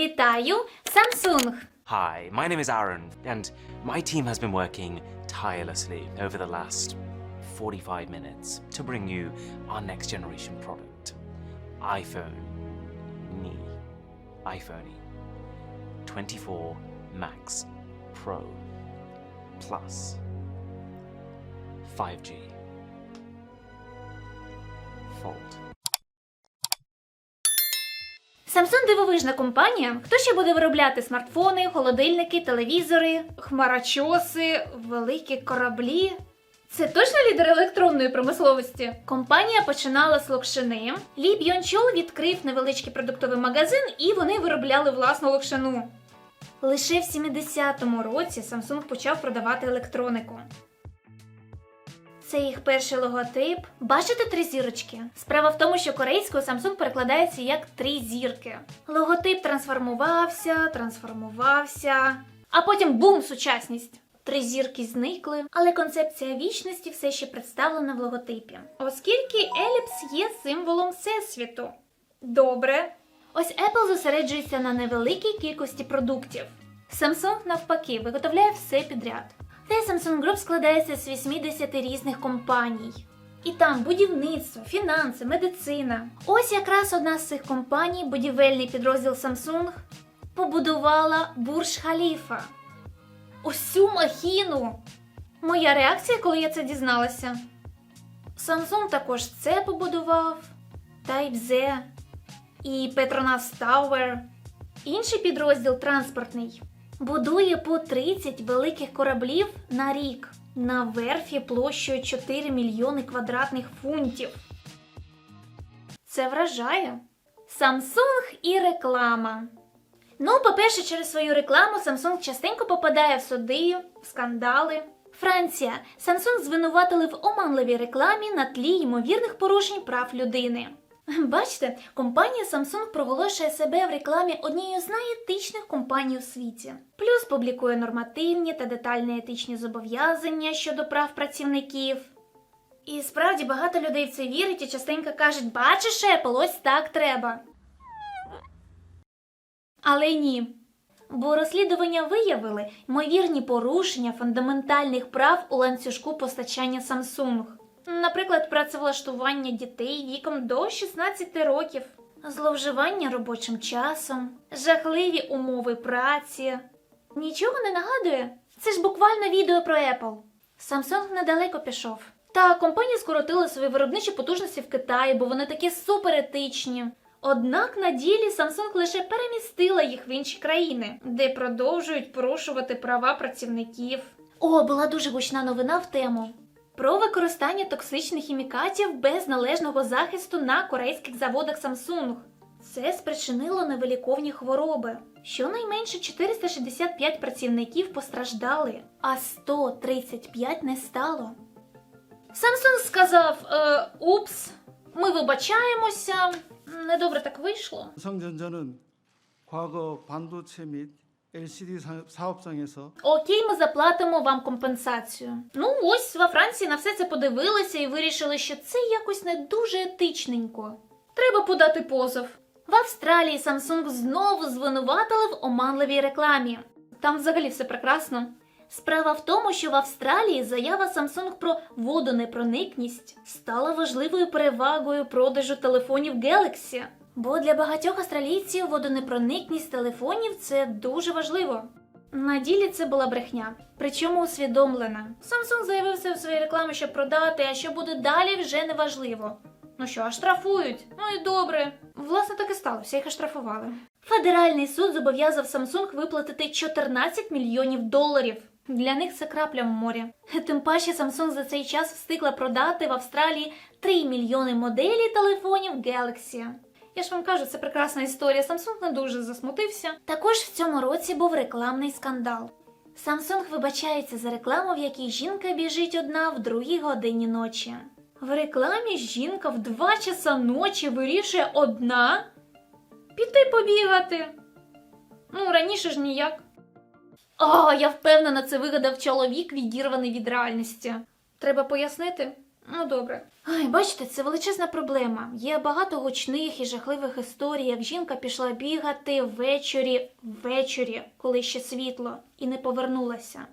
Вітаю, Samsung! Hi, my name is Aaron, and my team has been working tirelessly over the last 45 minutes to bring you our next generation product iPhone. Ni. iPhone. 24 Max Pro Plus 5G Fold. Samsung дивовижна компанія. Хто ще буде виробляти смартфони, холодильники, телевізори, хмарочоси, великі кораблі? Це точно лідер електронної промисловості. Компанія починала з локшини. Лі Бьон Чол відкрив невеличкий продуктовий магазин, і вони виробляли власну локшину. Лише в 70-му році Samsung почав продавати електронику. Це їх перший логотип. Бачите три зірочки? Справа в тому, що корейською Samsung перекладається як три зірки. Логотип трансформувався, трансформувався, а потім бум, сучасність. Три зірки зникли, але концепція вічності все ще представлена в логотипі, оскільки еліпс є символом всесвіту. Добре. Ось Apple зосереджується на невеликій кількості продуктів. Samsung, навпаки, виготовляє все підряд. The Samsung Group складається з 80 різних компаній. І там будівництво, фінанси, медицина. Ось якраз одна з цих компаній, будівельний підрозділ Samsung, побудувала Бурж Халіфа. Усю махіну. Моя реакція, коли я це дізналася. Samsung також це побудував, Type-Z і Petronas Tower. Інший підрозділ транспортний будує по 30 великих кораблів на рік на верфі площею 4 мільйони квадратних фунтів. Це вражає. Samsung і реклама. Ну, по-перше, через свою рекламу Samsung частенько попадає в суди, в скандали. Франція. Samsung звинуватили в оманливій рекламі на тлі ймовірних порушень прав людини. Бачите, компанія Samsung проголошує себе в рекламі однією з найетичних компаній у світі. Плюс публікує нормативні та детальні етичні зобов'язання щодо прав працівників. І справді багато людей в це вірить і частенько кажуть: бачиш, Apple, ось так треба. Але ні. Бо розслідування виявили ймовірні порушення фундаментальних прав у ланцюжку постачання Samsung. Наприклад, працевлаштування дітей віком до 16 років, зловживання робочим часом, жахливі умови праці. Нічого не нагадує? Це ж буквально відео про Apple. Samsung недалеко пішов. Та компанія скоротила свої виробничі потужності в Китаї, бо вони такі суперетичні. Однак на ділі Samsung лише перемістила їх в інші країни, де продовжують порушувати права працівників. О, була дуже гучна новина в тему про використання токсичних хімікатів без належного захисту на корейських заводах Samsung. Це спричинило невиліковні хвороби. Щонайменше 465 працівників постраждали, а 135 не стало. Samsung сказав: е, Упс, ми вибачаємося. Недобре так вийшло. 삼성전자는 과거 반도체 및 LCD 사- 사업장에서 Окей, ми заплатимо вам компенсацію. Ну, ось во Франції на все це подивилися і вирішили, що це якось не дуже етичненько. Треба подати позов. В Австралії Samsung знову звинуватили в оманливій рекламі. Там взагалі все прекрасно. Справа в тому, що в Австралії заява Samsung про водонепроникність стала важливою перевагою продажу телефонів Galaxy. Бо для багатьох австралійців водонепроникність телефонів це дуже важливо. На ділі це була брехня, причому усвідомлена. Samsung заявив це в своїй рекламі, щоб продати, а що буде далі, вже не важливо. Ну що, а штрафують? Ну і добре. Власне, так і сталося, їх оштрафували. Федеральний суд зобов'язав Samsung виплатити 14 мільйонів доларів. Для них це крапля в морі. Тим паче Samsung за цей час встигла продати в Австралії 3 мільйони моделей телефонів Galaxy. Я ж вам кажу, це прекрасна історія. Samsung не дуже засмутився. Також в цьому році був рекламний скандал. Samsung вибачається за рекламу, в якій жінка біжить одна в другій годині ночі. В рекламі жінка в 2 часа ночі вирішує одна піти побігати. Ну, раніше ж ніяк. О, я впевнена, це вигадав чоловік, відірваний від реальності. Треба пояснити. Ну, добре. Ай, бачите, це величезна проблема. Є багато гучних і жахливих історій, як жінка пішла бігати ввечері, ввечері, коли ще світло, і не повернулася.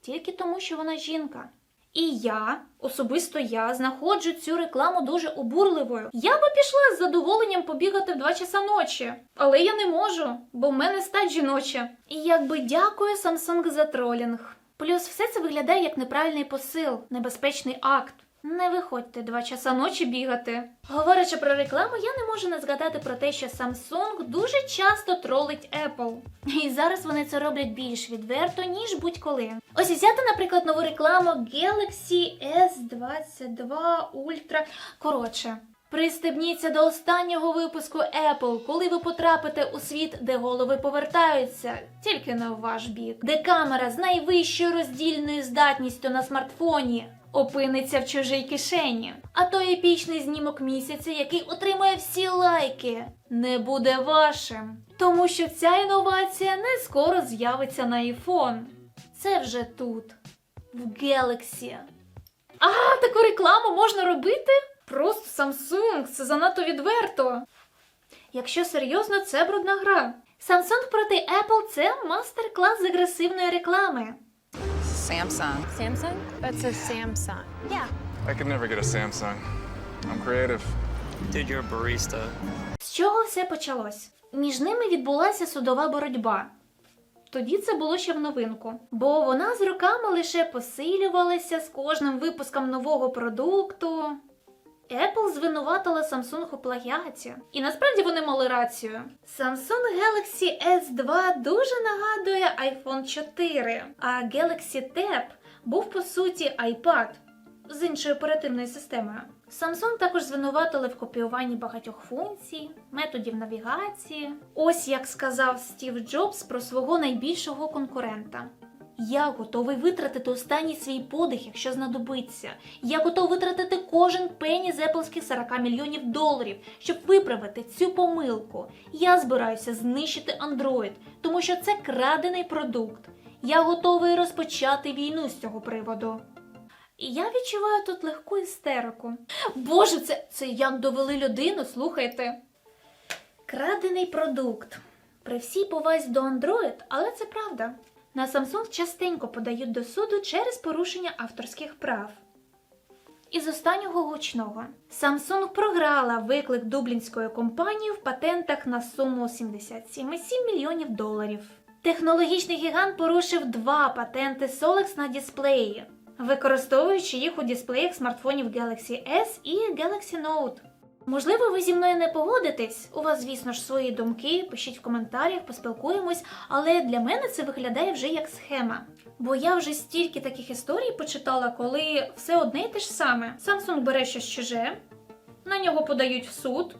Тільки тому, що вона жінка. І я, особисто я, знаходжу цю рекламу дуже обурливою. Я би пішла з задоволенням побігати в 2 часа ночі, але я не можу, бо в мене стать жіноча. І якби дякую Samsung за тролінг. Плюс все це виглядає як неправильний посил, небезпечний акт. Не виходьте два часа ночі бігати. Говорячи про рекламу, я не можу не згадати про те, що Samsung дуже часто тролить Apple. І зараз вони це роблять більш відверто, ніж будь-коли. Ось взяти, наприклад, нову рекламу Galaxy S22 Ultra. Коротше. Пристебніться до останнього випуску Apple, коли ви потрапите у світ, де голови повертаються, тільки в ваш бік, де камера з найвищою роздільною здатністю на смартфоні опиниться в чужій кишені. А той епічний знімок місяця, який отримує всі лайки, не буде вашим. Тому що ця інновація не скоро з'явиться на iPhone. Це вже тут, в Galaxy. А, таку рекламу можна робити? Просто Samsung, це занадто відверто. Якщо серйозно, це брудна гра. Samsung проти Apple це мастер-клас з агресивної реклами. Samsung. Samsung? That's a Samsung. Yeah. I could never get a Samsung. I'm creative. Dude, you're a barista. З чого все почалось? Між ними відбулася судова боротьба. Тоді це було ще в новинку, бо вона з роками лише посилювалася з кожним випуском нового продукту. Apple звинуватила Samsung у плагіаті. І насправді вони мали рацію. Samsung Galaxy S2 дуже нагадує iPhone 4, а Galaxy Tab був по суті iPad з іншою оперативною системою. Samsung також звинуватили в копіюванні багатьох функцій, методів навігації. Ось як сказав Стів Джобс про свого найбільшого конкурента. Я готовий витратити останній свій подих, якщо знадобиться. Я готовий витратити кожен пені з еплських 40 мільйонів доларів, щоб виправити цю помилку. Я збираюся знищити Android, тому що це крадений продукт. Я готовий розпочати війну з цього приводу. І я відчуваю тут легку істерику. Боже, це, це як довели людину, слухайте. Крадений продукт. При всій повазі до Android, але це правда. На Samsung частенько подають до суду через порушення авторських прав. Із останнього гучного Samsung програла виклик дублінської компанії в патентах на суму 77,7 мільйонів доларів. Технологічний гігант порушив два патенти Solex на дисплеї, використовуючи їх у дисплеях смартфонів Galaxy S і Galaxy Note. Можливо, ви зі мною не погодитесь. У вас, звісно ж, свої думки, пишіть в коментарях, поспілкуємось, але для мене це виглядає вже як схема. Бо я вже стільки таких історій почитала, коли все одне й те ж саме. Samsung бере щось чуже, на нього подають в суд.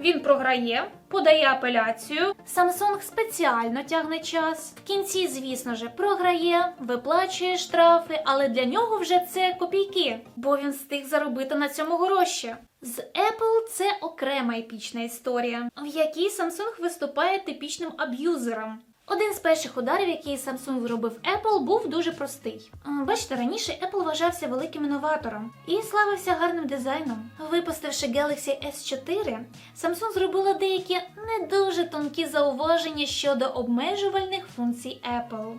Він програє, подає апеляцію. Samsung спеціально тягне час. В кінці, звісно ж, програє, виплачує штрафи, але для нього вже це копійки, бо він встиг заробити на цьому гроші. З Apple це окрема епічна історія, в якій Samsung виступає типічним аб'юзером. Один з перших ударів, який Samsung зробив Apple, був дуже простий. Бачите, раніше Apple вважався великим інноватором і славився гарним дизайном. Випустивши Galaxy S4, Samsung зробила деякі не дуже тонкі зауваження щодо обмежувальних функцій Apple.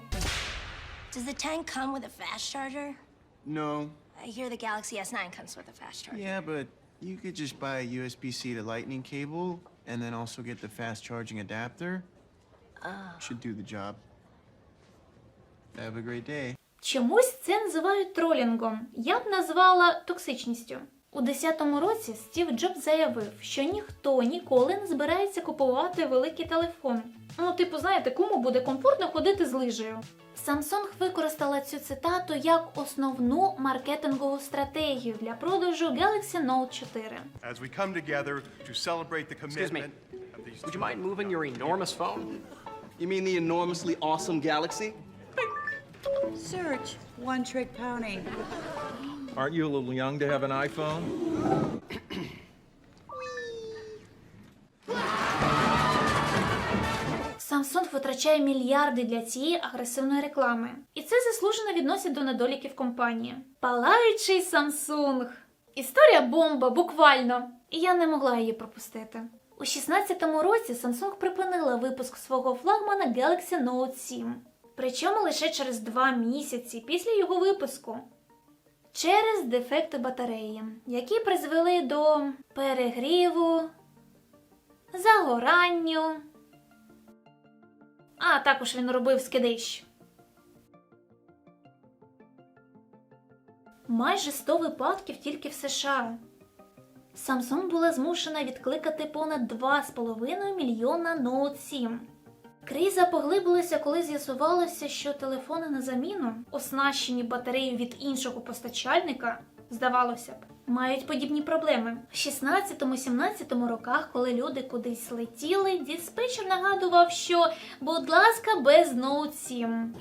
Does the tank come with a fast charger? No. I hear the Galaxy S9 comes with a fast charger. Yeah, but you could just buy a USB C to Lightning cable and then also get the fast charging adapter. Should do the job. Have a great day. Чомусь це називають тролінгом. Я б назвала токсичністю. У 10-му році Стів Джобс заявив, що ніхто ніколи не збирається купувати великий телефон. Ну, типу, знаєте, кому буде комфортно ходити з лижею. Samsung використала цю цитату як основну маркетингову стратегію для продажу Galaxy Note 4. as we come together to celebrate the commitment of these Would you mind moving your enormous phone? You mean the enormously awesome galaxy? Search. One trick pony. Aren't you a little young to have an iPhone? Samsung витрачає мільярди для цієї агресивної реклами. І це заслужено відносять до недоліків компанії. Палаючий Samsung. Історія бомба, буквально. І я не могла її пропустити. У 16-му році Samsung припинила випуск свого флагмана Galaxy Note 7. Причому лише через два місяці після його випуску. Через дефекти батареї, які призвели до перегріву, загоранню. А також він робив скидищ. Майже 100 випадків тільки в США. Samsung була змушена відкликати понад 2,5 мільйона Note 7. Криза поглибилася, коли з'ясувалося, що телефони на заміну, оснащені батареєю від іншого постачальника, здавалося б, мають подібні проблеми. В 16-17 роках, коли люди кудись летіли, диспетчер нагадував, що, будь ласка, без Note 7.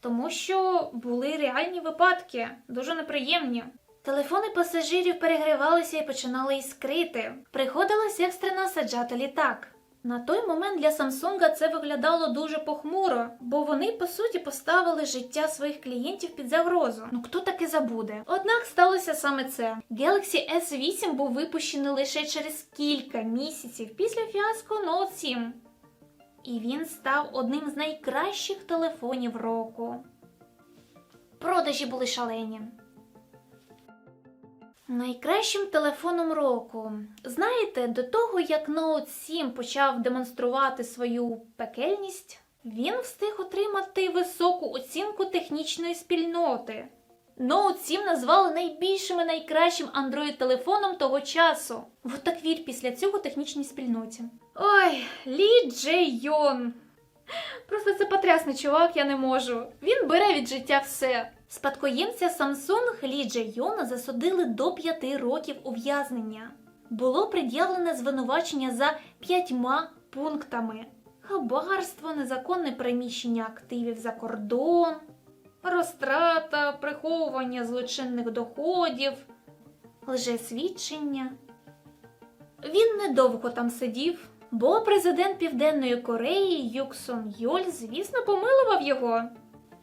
Тому що були реальні випадки, дуже неприємні. Телефони пасажирів перегрівалися і починали іскрити. Приходилось екстрено саджати літак. На той момент для Samsung це виглядало дуже похмуро, бо вони по суті поставили життя своїх клієнтів під загрозу. Ну хто таки забуде? Однак сталося саме це. Galaxy S8 був випущений лише через кілька місяців після фіаско Note 7. І він став одним з найкращих телефонів року. Продажі були шалені. Найкращим телефоном року. Знаєте, до того як Note 7 почав демонструвати свою пекельність, він встиг отримати високу оцінку технічної спільноти. Note 7 назвали найбільшим і найкращим Android-телефоном того часу. Вот так вір після цього технічній спільноті. Ой, Лі Джей Йон. Просто це потрясний чувак, я не можу. Він бере від життя все. Спадкоємця Samsung Лі Джей Йона засудили до 5 років ув'язнення. Було пред'явлене звинувачення за п'ятьма пунктами: хабарство, незаконне переміщення активів за кордон, розтрата, приховування злочинних доходів, лжесвідчення. Він недовго там сидів, бо президент Південної Кореї Юк Сон Йоль, звісно, помилував його.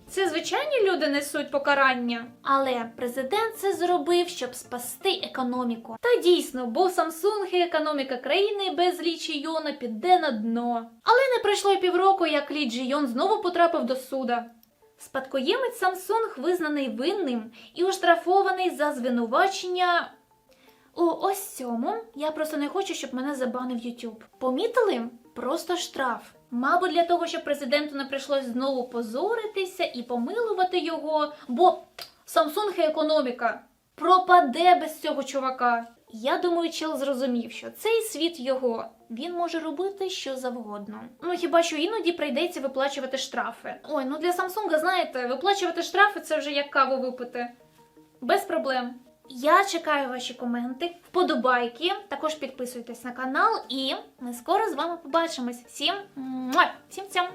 Це звичайні люди несуть покарання, але президент це зробив, щоб спасти економіку. Та дійсно, бо Samsung і економіка країни без Лі Йона піде на дно. Але не пройшло й півроку, як Лі Джі Йон знову потрапив до суда. Спадкоємець Samsung визнаний винним і оштрафований за звинувачення у ось цьому я просто не хочу, щоб мене забанив YouTube. Помітили? Просто штраф. Мабуть, для того, щоб президенту не прийшлось знову позоритися і помилувати його, бо Samsung і економіка пропаде без цього чувака. Я думаю, чел зрозумів, що цей світ його. Він може робити що завгодно. Ну хіба що іноді прийдеться виплачувати штрафи. Ой, ну для Samsung, знаєте, виплачувати штрафи це вже як каву випити. Без проблем. Я чекаю ваші коменти, вподобайки. Також підписуйтесь на канал, і ми скоро з вами побачимось. Всім, всім цям!